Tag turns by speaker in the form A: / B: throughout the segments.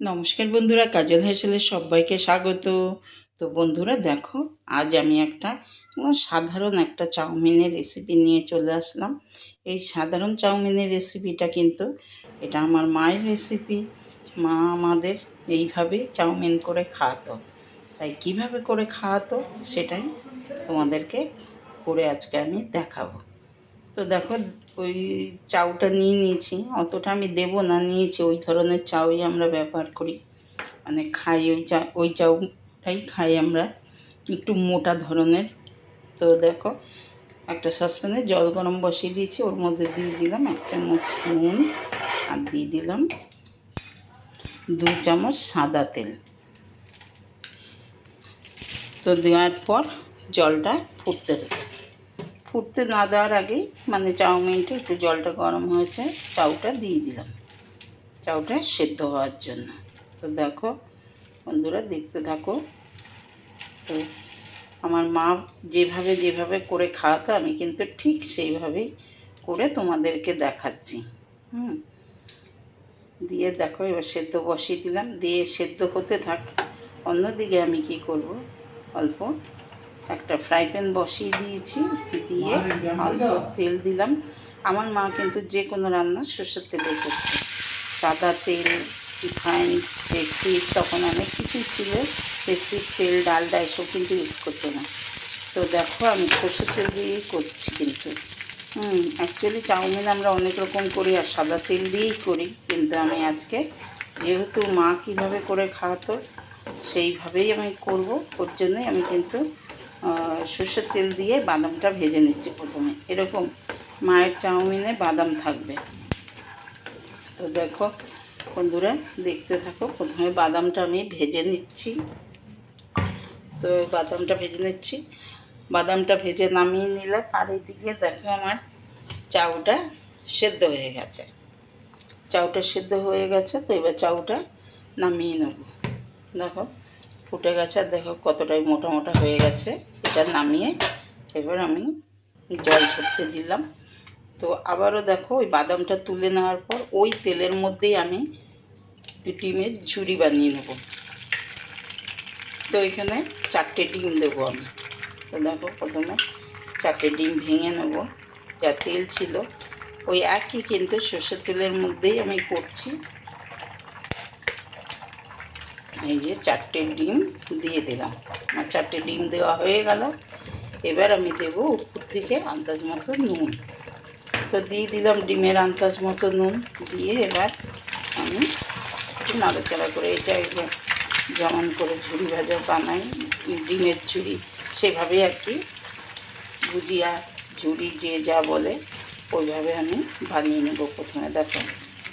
A: নমস্কার বন্ধুরা, কাজল হাসেলের সবাইকে স্বাগত। তো বন্ধুরা, দেখো, আজ আমি একটা সাধারণ একটা চাউমিনের রেসিপি নিয়ে চলে আসলাম। এই সাধারণ চাউমিনের রেসিপিটা কিন্তু এটা আমার মায়ের রেসিপি মা আমাদের এইভাবে চাউমিন করে খাওয়াতো। তাই কীভাবে করে খাওয়াতো সেটাই তোমাদেরকে করে আজকে আমি দেখাবো। তো দেখো ওই চাউটা নিয়ে নিয়েছি। অতটা আমি দেবো না, নিয়েছি। ওই ধরনের চাউই আমরা ব্যবহার করি। মানে খাই ওই চা, ওই চাউটাই খাই আমরা। একটু মোটা ধরনের। তো দেখো, একটা সসপ্যানে জল গরম বসিয়ে দিয়েছি। ওর মধ্যে দিয়ে দিলাম এক চামচ নুন আর দিয়ে দিলাম দু চামচ সাদা তেল। তো দেওয়ার পর জলটা ফুটতে দেবো। ফুটতে না দেওয়ার আগেই মানে চাউমিনটা একটু জলটা গরম হয়েছে, চাউটা দিয়ে দিলাম। চাউটা সেদ্ধ হওয়ার জন্য। তো দেখো বন্ধুরা, দেখতে থাকো। তো আমার মা যেভাবে যেভাবে করে খাওয়াতো, আমি কিন্তু ঠিক সেইভাবেই করে তোমাদেরকে দেখাচ্ছি। হুম। দিয়ে দেখো, এবার সেদ্ধ বসিয়ে দিলাম। দিয়ে সেদ্ধ হতে থাক। অন্যদিকে আমি কি করব? অল্প একটা ফ্রাই প্যান বসিয়ে দিয়েছি দিয়ে অল্প তেল দিলাম। আমার মা কিন্তু যে কোনো রান্না সর্ষের তেলে করছে সাদা তেল রিফাইন পেপসি তখন অনেক কিছুই ছিল। পেপসির তেল ডালডা এসব কিন্তু ইউজ করতো না। তো দেখো আমি সর্ষের তেল দিয়েই করছি কিন্তু। হুম অ্যাকচুয়ালি চাউমিন আমরা অনেক রকম করি আর সাদা তেল দিয়েই করি। কিন্তু আমি আজকে যেহেতু মা কীভাবে করে খাওয়াতো সেইভাবেই আমি করব। ওর জন্যই আমি কিন্তু সর্ষের তেল দিয়ে বাদামটা ভেজে নিচ্ছি প্রথমে। এরকম মায়ের চাউমিনে বাদাম থাকবে। তো দেখো, বন্ধুরা, দেখতে থাকো, প্রথমে বাদামটা আমি ভেজে নিচ্ছি। তো বাদামটা ভেজে নিচ্ছি। বাদামটা ভেজে নামিয়ে নিলে আর এদিকে দেখো আমার চাউটা সেদ্ধ হয়ে গেছে। চাউটা সেদ্ধ হয়ে গেছে, তো এবার চাউটা নামিয়ে নেব। দেখো, ফুটে গেছে, দেখো কতটাই মোটা মোটা হয়ে গেছে। এটা নামিয়ে এবার আমি জল ছড়তে দিলাম। তো আবারও দেখো ওই বাদামটা তুলে নেওয়ার পর ওই তেলের মধ্যেই আমি ডিমের ঝুড়ি বানিয়ে নেব। তো এখানে চারটে ডিম দেবো আমি। তো দেখো প্রথমে চারটে ডিম ভেঙে নেব, যা তেল ছিল। ওই একই কিন্তু সর্ষের তেলের মধ্যেই আমি করছি। এই যে চারটে ডিম দিয়ে দিলাম। আমার চারটে ডিম দেওয়া হয়ে গেল। এবার আমি দেব উপর থেকে আন্দাজ মতো নুন। তো দিয়ে দিলাম ডিমের আন্দাজ মতো নুন। দিয়ে এবার আমি একটু নাড়াচাড়া করে এটা একবার যেমন করে ঝুড়ি ভাজা বানাই। ডিমের ঝুড়ি সেভাবেই আর কি ভুজিয়া ঝুড়ি যে যা বলে, ওইভাবে আমি বানিয়ে নেব প্রথমে। দেখো,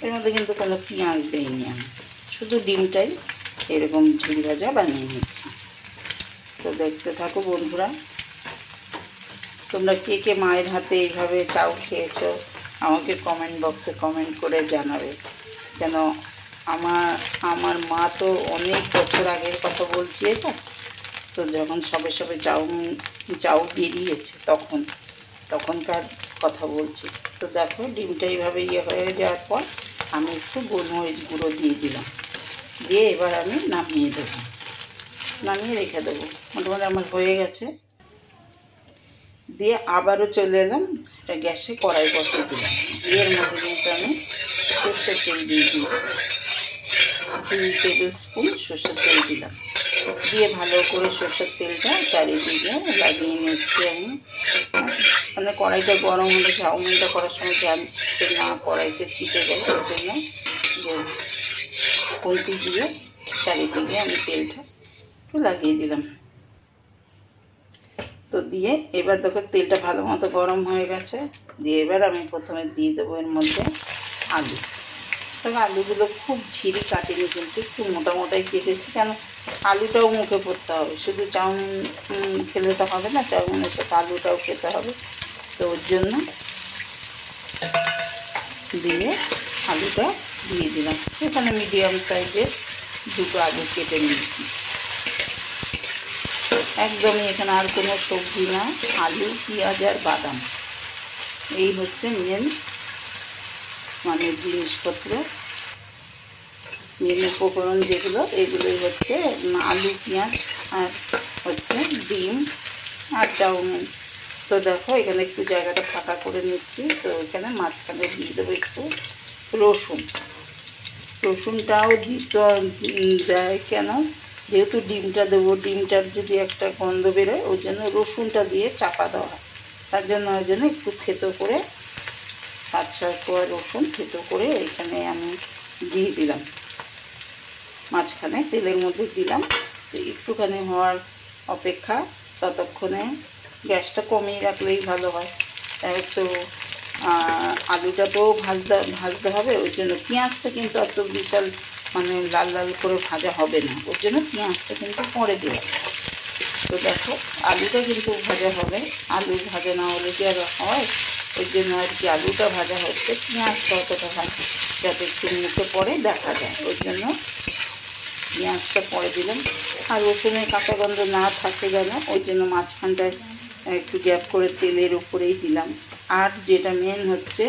A: এর মধ্যে কিন্তু কোনো পেঁয়াজ দিইনি আমি। শুধু ডিমটাই এরকম ঝুড়ি ভাজা বানিয়ে নিচ্ছি। তো দেখতে থাকো বন্ধুরা, তোমরা কে কে মায়ের হাতে এইভাবে চাউ খেয়েছো, আমাকে কমেন্ট বক্সে কমেন্ট করে জানাবে। কেন আমার আমার মা তো অনেক বছর আগের কথা বলছি এটা। তো যখন সবে সবে চাউ চাউ বেরিয়েছে তখন, তখনকার কথা বলছি। তো দেখো, ডিমটা এইভাবে ইয়ে হয়ে যাওয়ার পর আমি একটু গোলমরিচ গুঁড়ো দিয়ে দিলাম। দিয়ে এবার আমি নামিয়ে দেবো। নামিয়ে রেখে দেবো। মোটামুটি আমার হয়ে গেছে। দিয়ে আবারও চলে এলাম এটা গ্যাসে কড়াই বসিয়ে দিলাম। এর মধ্যে কিন্তু আমি সর্ষের তেল দিয়ে দিয়েছি। দুই টেবিল স্পুন সর্ষের তেল দিলাম। দিয়ে ভালো করে সর্ষের তেলটা চারিদিকে লাগিয়ে নিচ্ছি আমি। মানে কড়াইটা গরম হলে চাউমিনটা করার সময় জানছে না কড়াইতে চিটে যায় ওই জন্য খুন্তি দিয়ে? চারিদিকে আমি তেলটা একটু লাগিয়ে দিলাম। তো দিয়ে এবার দেখো তেলটা ভালো মতো গরম হয়ে গেছে। দিয়ে এবার আমি প্রথমে দিয়ে দেবো এর মধ্যে আলু। দেখো আলুগুলো খুব ঝিরি কাটিনি কিন্তু একটু মোটা মোটাই কেটেছি। কেন? আলুটাও মুখে পড়তে হবে। শুধু চাউমিন খেলে তো হবে না, চাউমিনের সাথে আলুটাও খেতে হবে। তো ওর জন্য দিয়ে আলুটা দিয়ে দিলাম। এখানে মিডিয়াম সাইজের দুটো আলু কেটে নিয়েছি। একদমই এখানে আর কোনো সবজি না, আলু, পেঁয়াজ আর বাদাম। এই হচ্ছে মেন মানে জিনিসপত্র। মেন উপকরণ যেগুলো, এগুলোই হচ্ছে আলু, পেঁয়াজ আর হচ্ছে ডিম আর চাউমিন। তো দেখো, এখানে একটু জায়গাটা ফাঁকা করে নিচ্ছি, তো এখানে মাঝখানে দিয়ে দেবো একটু। রসুন। রসুনটাও দিতে দেয় কেন? যেহেতু ডিমটা দেবো, ডিমটার যদি একটা গন্ধ বেরোয়, ওই জন্য রসুনটা দিয়ে চাপা দেওয়া হয়। তার জন্য ওই জন্য একটু থেতো করে, পাঁচ ছয় রসুন থেতো করে এখানে আমি দিয়ে দিলাম। মাঝখানে তেলের মধ্যে দিলাম। তো একটুখানি হওয়ার অপেক্ষা, ততক্ষণে গ্যাসটা কমিয়ে রাখলেই ভালো হয়। তো আলুটা তো ভাজতে ভাজতে হবে ওই জন্য পেঁয়াজটা কিন্তু অত বিশাল মানে লাল লাল করে ভাজা হবে না, ওর জন্য পেঁয়াজটা কিন্তু পরে দিলাম তো দেখো, আলুটা কিন্তু ভাজা হবে, আলু ভাজা না হলে কি আর হয়? ওই জন্য আর কি আলুটা ভাজা হচ্ছে, পেঁয়াজটা অতটা ভাজ, যাতে একটু মুখে পরে দেখা যায়। ওই জন্য পেঁয়াজটা পরে দিলাম। আর রসুনের কাঁচা গন্ধ না থাকে যেন ওই জন্য মাঝখানটায় একটু গ্যাপ করে তেলের উপরেই দিলাম। আর যেটা মেন হচ্ছে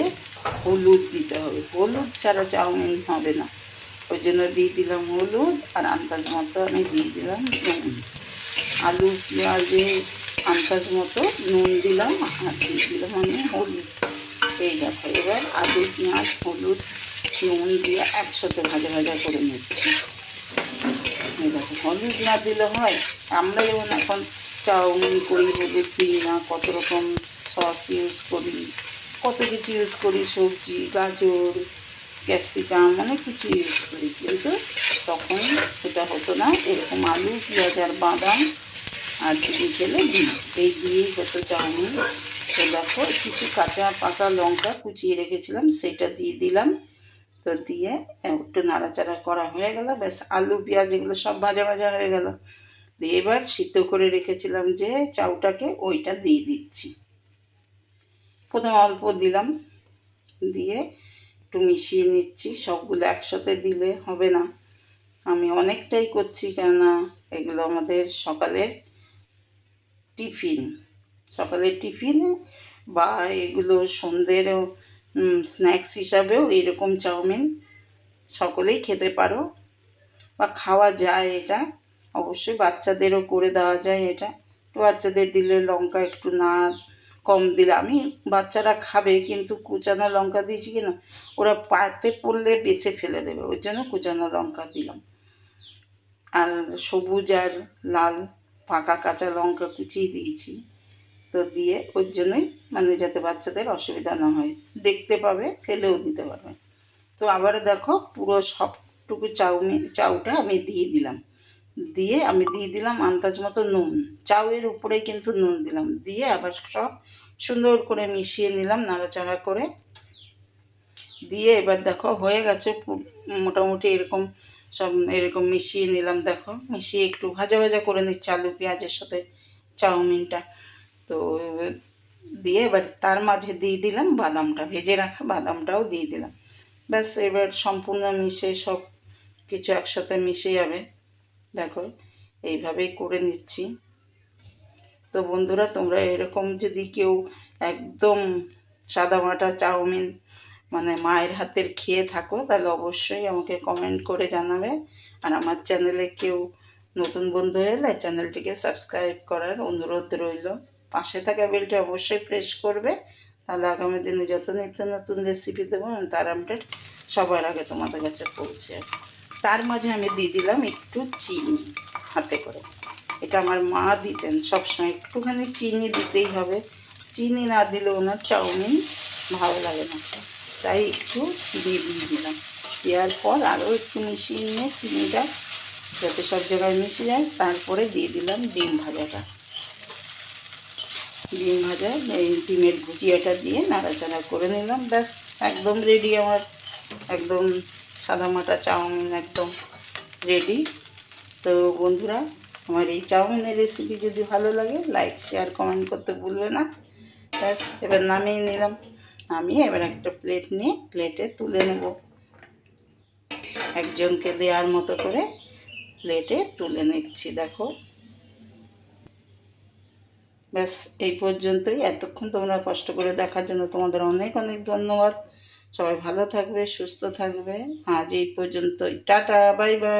A: হলুদ দিতে হবে। হলুদ ছাড়া চাউমিন হবে না। ওই জন্য দিয়ে দিলাম হলুদ আর আন্দাজ মতো আমি দিয়ে দিলাম নুন। আলু, পেঁয়াজে আন্দাজ মতো নুন দিলাম আর দিয়ে দিলাম আমি হলুদ। এই দেখো, এবার আলু পেঁয়াজ, হলুদ, নুন দিয়ে একসাথে ভাজা ভাজা করে নিচ্ছি। এই দেখো, হলুদ না দিলে হয়। আমরা যেমন এখন চাউমিন করি দিই না, কত রকম সস ইউজ করি, কত কিছু ইউজ করি, সবজি, গাজর ক্যাপসিকাম অনেক কিছু ইউজ করি। কিন্তু তখন এটা হতো না, এরকম আলু, পেঁয়াজ আর বাদাম আর চিনি খেলে দিই। এই দিয়েই হতো চাউমিন। তো দেখো, কিছু কাঁচা পাকা লঙ্কা কুচিয়ে রেখেছিলাম, সেটা দিয়ে দিলাম। তো দিয়ে একটু নাড়াচাড়া করা হয়ে গেল। ব্যাস, আলু, পেঁয়াজ এগুলো সব ভাজা ভাজা হয়ে গেল। দিয়ে এবার সিদ্ধ করে রেখেছিলাম যে চাউটাকে ওইটা দিয়ে দিচ্ছি। প্রথমে অল্প দিলাম, দিয়ে একটু মিশিয়ে নিচ্ছি। সবগুলো একসাথে দিলে হবে না। আমি অনেকটাই করছি কেননা এগুলো আমাদের সকালের টিফিন। সকালের টিফিনে বা এগুলো সন্ধ্যের স্ন্যাক্স হিসাবেও এরকম চাউমিন সকলেই খেতে পারো বা খাওয়া যায় এটা। অবশ্যই বাচ্চাদেরও করে দেওয়া যায় এটা। বাচ্চাদের দিলে লঙ্কা একটু না কম দিলে, আমি বাচ্চারা খাবে কিন্তু কুচানো লঙ্কা দিয়েছি কি না ওরা পাতে পড়লে বেছে ফেলে দেবে, ওই জন্য কুচানো লঙ্কা দিলাম। আর সবুজ আর লাল, পাকা কাঁচা লঙ্কা কুচিয়ে দিয়েছি। তো দিয়ে ওর জন্যই মানে যাতে বাচ্চাদের অসুবিধা না হয়, দেখতে পাবে, ফেলেও দিতে পারবে। তো আবার দেখো, পুরো সবটুকু চাউমিন চাউটা আমি দিয়ে দিলাম। দিয়ে আমি দিয়ে দিলাম আন্দাজ মতো নুন। চাউয়ের উপরেই কিন্তু নুন দিলাম। দিয়ে আবার সব সুন্দর করে মিশিয়ে নিলাম নাড়াচাড়া করে। দিয়ে এবার দেখো হয়ে গেছে মোটামুটি এরকম সব এরকম মিশিয়ে নিলাম। দেখো মিশিয়ে একটু ভাজা ভাজা করে নিচ্ছি আলু পেঁয়াজের সাথে চাউমিনটা। তো দিয়ে এবার তার মাঝে দিয়ে দিলাম বাদামটা, ভেজে রাখা বাদামটাও দিয়ে দিলাম। ব্যাস এবার সম্পূর্ণ মিশে সব কিছু একসাথে মিশে যাবে। দেখো, এইভাবেই করে নিচ্ছি। তো বন্ধুরা, তোমরা এরকম যদি কেউ একদম সাদামাটা চাউমিন মানে মায়ের হাতের খেয়ে থাকো, তাহলে অবশ্যই আমাকে কমেন্ট করে জানাবে। আর আমার চ্যানেলে কেউ নতুন বন্ধু এলে চ্যানেলটিকে সাবস্ক্রাইব করার অনুরোধ রইল। পাশে থাকা বেলটি অবশ্যই প্রেস করবে। তাহলে আগামী দিনে যত নিত্য নতুন রেসিপি দেবো তার আপডেট সবার আগে তোমাদের কাছে পৌঁছে তার মাঝে আমি দিয়ে দিলাম একটু চিনি হাতে করে। এটা আমার মা দিতেন সবসময়। একটুখানি চিনি দিতেই হবে। চিনি না দিলে ওনার চাউমিন ভালো লাগে না তাই একটু চিনি দিয়ে দিলাম। দেওয়ার পর আরও একটু মিশিয়ে নিয়ে চিনিটা যাতে সব জায়গায় মিশে যায়, তারপরে দিয়ে দিলাম ডিম ভাজাটা। ডিম ভাজা, এই ডিমের ভুজিয়াটা দিয়ে নাড়াচাড়া করে নিলাম। ব্যাস, একদম রেডি আমার। একদম সাদামাটা চাউমিন একদম রেডি তো বন্ধুরা, আমার এই চাউমিনের রেসিপি যদি ভালো লাগে লাইক শেয়ার কমেন্ট করতে ভুলবে না। ব্যাস, এবার নামিয়ে নিলাম। নামিয়ে এবার একটা প্লেট নিয়ে প্লেটে তুলে নেব। একজনকে দেওয়ার মতো করে প্লেটে তুলে নিচ্ছি, দেখো। ব্যাস, এই পর্যন্তই। এতক্ষণ তোমরা কষ্ট করে দেখার জন্য তোমাদের অনেক অনেক ধন্যবাদ। সবাই ভালো থাকবে সুস্থ থাকবে। আজ এই পর্যন্তই। Tata bye bye.